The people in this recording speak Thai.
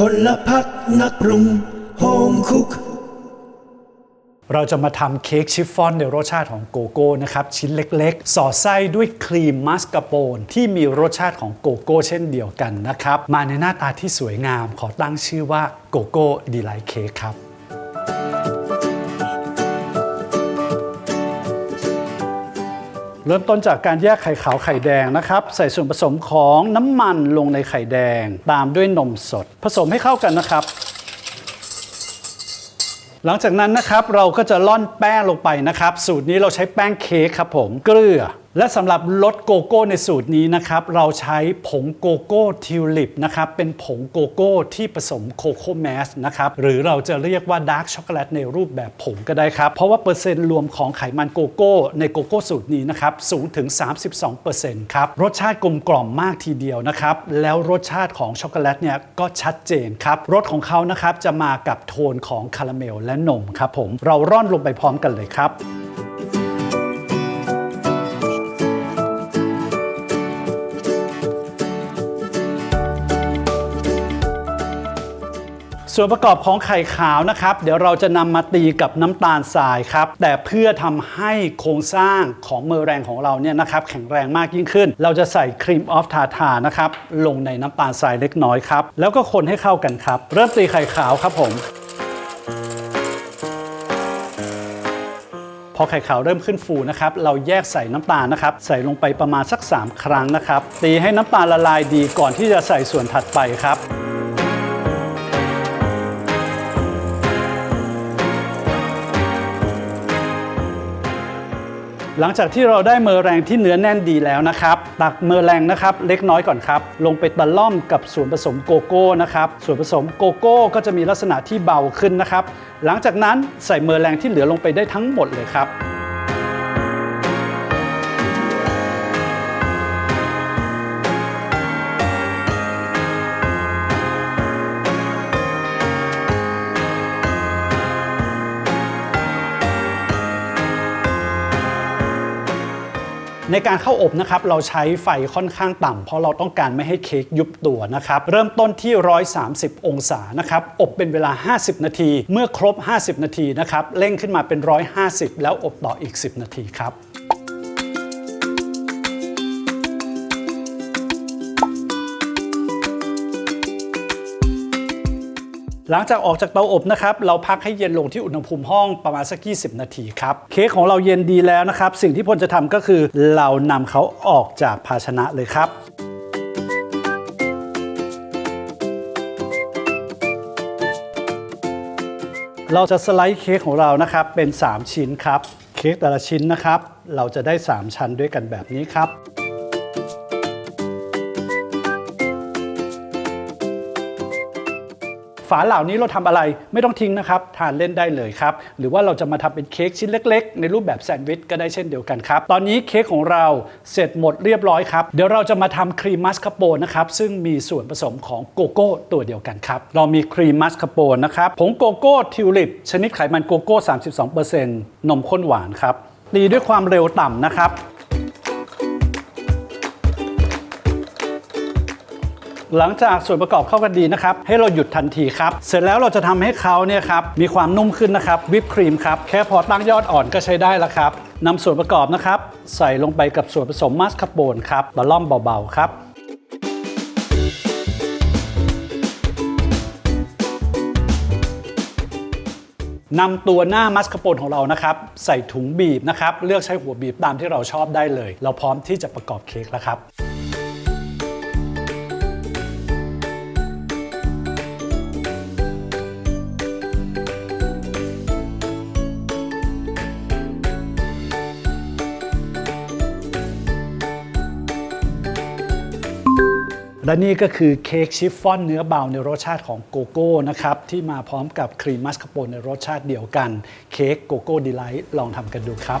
พลพักนักปรุงโฮมคุก เราจะมาทำเค้กชิฟฟ่อนในรสชาติของโกโก้นะครับ ชิ้นเล็กๆ สอดไส้ด้วยครีมมัสกาโปนที่มีรสชาติของโกโก้เช่นเดียวกันนะครับ มาในหน้าตาที่สวยงามขอตั้งชื่อว่าโกโก้ดีไลท์เค้กครับ เริ่มต้นจากการแยกไข่ขาวไข่แดงนะครับ ใส่ส่วนผสมของน้ำมันลงในไข่แดง ตามด้วยนมสด ผสมให้เข้ากันนะครับ หลังจากนั้นนะครับเราก็จะล่อนแป้งลงไปนะครับ สูตรนี้เราใช้แป้งเค้กครับผมเกลือ และสำหรับรสโกโก้ในสูตรนี้นะครับ เราใช้ผงโกโก้ทิวลิปนะครับ เป็นผงโกโก้ที่ผสมโคโค่แมสนะครับ หรือเราจะเรียกว่าดาร์กช็อกโกแลตในรูปแบบผงก็ได้ครับ เพราะว่าเปอร์เซ็นต์รวมของไขมันโกโก้ในโกโก้สูตรนี้นะครับ สูงถึง 32%ครับ รสชาติกลมกล่อมมากทีเดียวนะครับ แล้วรสชาติของช็อกโกแลตเนี่ยก็ชัดเจนครับรสของเขานะครับจะมากับโทนของคาราเมลและนมครับผมเราร่อนลงไปพร้อมกันเลยครับ ส่วนประกอบของไข่ขาวนะครับ เดี๋ยวเราจะนำมาตีกับน้ำตาลทรายครับ แต่เพื่อทำให้โครงสร้างของเมอแรงของเราเนี่ยนะครับแข็งแรงมากยิ่งขึ้น เราจะใส่ครีมออฟทาทานะครับ ลงในน้ำตาลทรายเล็กน้อยครับ แล้วก็คนให้เข้ากันครับ เริ่มตีไข่ขาวครับผมพอไข่ขาวเริ่มขึ้นฟูนะครับ เราแยกใส่น้ำตาลนะครับ ใส่ลงไปประมาณสัก 3 ครั้งนะครับ ตีให้น้ำตาลละลายดีก่อนที่จะใส่ส่วนถัดไปครับ หลังจากที่เราได้เมอแรงที่เนื้อแน่นดีแล้วนะครับตักเมอแรงนะครับเล็กน้อยก่อนครับ ลงไปตะล่อมกับส่วนผสมโกโก้นะครับส่วนผสมโกโก้ก็จะมีลักษณะที่เบาขึ้นนะครับ หลังจากนั้นใส่เมอแรงที่เหลือลงไปได้ทั้งหมดเลยครับ ในการเข้าอบนะครับเราใช้ไฟค่อนข้างต่ำเพราะเราต้องการไม่ให้เค้กยุบตัวนะครับเริ่มต้นที่ 130 องศานะครับอบเป็นเวลา 50 นาที เมื่อครบ 50 นาทีนะครับเร่งขึ้นมาเป็น 150 แล้วอบต่ออีก 10 นาทีครับ หลังจากออกจากเตาอบนะครับ เราพักให้เย็นลงที่อุณหภูมิห้องประมาณสัก 20 นาทีครับ เค้กของเราเย็นดีแล้วนะครับ สิ่งที่พลจะทำก็คือเรานำเขาออกจากภาชนะเลยครับเราจะสไลด์เค้กของเรานะครับเป็น 3 ชิ้นครับ เค้กแต่ละชิ้นนะครับ เราจะได้ 3 ชั้นด้วยกันแบบนี้ครับ ฝาเหล่านี้เราทำอะไรไม่ต้องทิ้งนะครับ ทานเล่นได้เลยครับ หรือว่าเราจะมาทำเป็นเค้กชิ้นเล็ก ๆ ในรูปแบบแซนด์วิชก็ได้เช่นเดียวกันครับ ตอนนี้เค้กของเราเสร็จหมดเรียบร้อยครับ เดี๋ยวเราจะมาทำครีมมัสคาโปนนะครับ ซึ่งมีส่วนผสมของโกโก้ตัวเดียวกันครับ เรามีครีมมัสคาโปนนะครับ ผงโกโก้ทิวลิป ชนิดไขมันโกโก้ 32%นมข้นหวานครับ ตีด้วยความเร็วต่ำนะครับ หลังจากส่วนประกอบเข้ากันดีนะครับ ให้เราหยุดทันทีครับ เสร็จแล้วเราจะทำให้เขาเนี่ยครับมีความนุ่มขึ้นนะครับวิปครีมครับแค่พอตั้งยอดอ่อนก็ใช้ได้แล้วครับนำส่วนประกอบนะครับ ใส่ลงไปกับส่วนผสมมัสคาโปนครับตะล่อมเบาๆครับนำตัวหน้ามัสคาโปนของเรานะครับ ใส่ถุงบีบนะครับ เลือกใช้หัวบีบตามที่เราชอบได้เลย เราพร้อมที่จะประกอบเค้กแล้วครับ และนี่ก็คือเค้กชิฟฟ่อนเนื้อเบาในรสชาติของโกโก้นะครับที่มาพร้อมกับครีมมัสคาโปนในรสชาติเดียวกัน เค้กโกโก้ดีไลท์ลองทำกันดูครับ